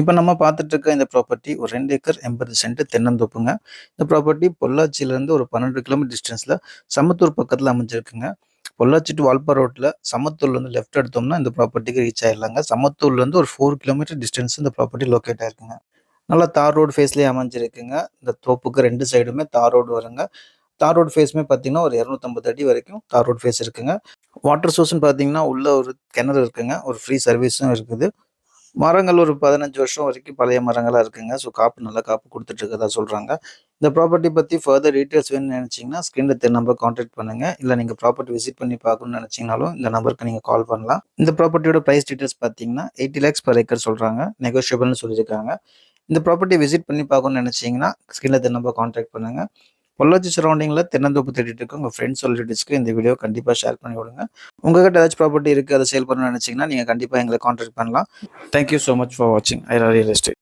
இப்போ நம்ம பார்த்துட்டு இருக்க இந்த ப்ராப்பர்ட்டி ஒரு ரெண்டு ஏக்கர் எண்பது சென்ட் தென்னந்தோப்புங்க. இந்த ப்ராப்பர்ட்டி பொள்ளாச்சியிலேருந்து ஒரு பன்னெண்டு கிலோமீட்டர் டிஸ்டன்ஸில் சமத்தூர் பக்கத்தில் அமைஞ்சிருக்குங்க. பொள்ளாச்சி டு வால்பா ரோட்டில் சமத்தூர்லேருந்து லெஃப்ட் எடுத்தோம்னா இந்த ப்ராப்பர்ட்டிக்கு ரீச் ஆயிடலாங்க. சமத்தூர்லேருந்து ஒரு ஃபோர் கிலோமீட்டர் டிஸ்டன்ஸ் இந்த ப்ராப்பர்ட்டி லொக்கேட் ஆயிருக்குங்க. நல்லா தார் ரோடு ஃபேஸ்லேயே அமைஞ்சிருக்குங்க. இந்த தோப்புக்கு ரெண்டு சைடுமே தார் ரோடு வருங்க. தார் ரோடு ஃபேஸுமே பார்த்தீங்கன்னா ஒரு இரநூத்தம்பது அடி வரைக்கும் தார் ரோடு ஃபேஸ் இருக்குங்க. வாட்டர் சோர்ஸ்னு பார்த்தீங்கன்னா உள்ள ஒரு கிணறு இருக்குங்க. ஒரு ஃப்ரீ சர்வீஸும் இருக்குது. மரங்கள் ஒரு பதினஞ்சு வருஷம் வரைக்கும் பழைய மரங்களாக இருக்குங்க. ஸோ காப்பு நல்லா காப்பு கொடுத்துட்டு இருக்கதா சொல்கிறாங்க இந்த ப்ராப்பர்ட்டி பற்றி ஃபர்தர் டீட்டெயில்ஸ் வேணும்னு நினச்சிங்கன்னா ஸ்க்ரீனில் தென் நம்பர் காண்டாக்ட் பண்ணுங்கள் இல்லை நீங்கள் ப்ராப்பர்ட்டி விசிட் பண்ணி பார்க்கணும்னு நினச்சிங்கனாலும் இந்த நம்பருக்கு நீங்கள் கால் பண்ணலாம். இந்த ப்ராப்பர்ட்டியோட ப்ரைஸ் டீட்டெயில்ஸ் பார்த்தீங்கன்னா எயிட்டி லேக்ஸ் பர் ஏக்கர் சொல்கிறாங்க நெகோஷியபிள்னு சொல்லியிருக்காங்க. இந்த ப்ராப்பர்ட்டி விசிட் பண்ணி பார்க்கணும்னு நினச்சிங்கன்னா ஸ்க்ரீனில் தென் நம்பர் காண்டாக்ட் பண்ணுங்கள் பொள்ளாச்சி சரௌண்டிங்கில் தென்னந்தோப்பு தேடிட்டு இருக்கு உங்கள் ஃப்ரெண்ட்ஸ் ரிலேட்டிவ்ஸ்க்கு இந்த வீடியோ கண்டிப்பாக ஷேர் பண்ணி விடுங்க. உங்ககிட்ட ஏதாச்சும் ப்ராப்பர்ட்டி இருக்குது அதை சேல் பண்ணணும்னு நினச்சிங்கன்னா நீங்கள் கண்டிப்பாக எங்களை காண்டாக்ட் பண்ணலாம். தேங்க்யூ ஸோ மச் ஃபார் வாட்சிங் ஐ ரியல் எஸ்டேட்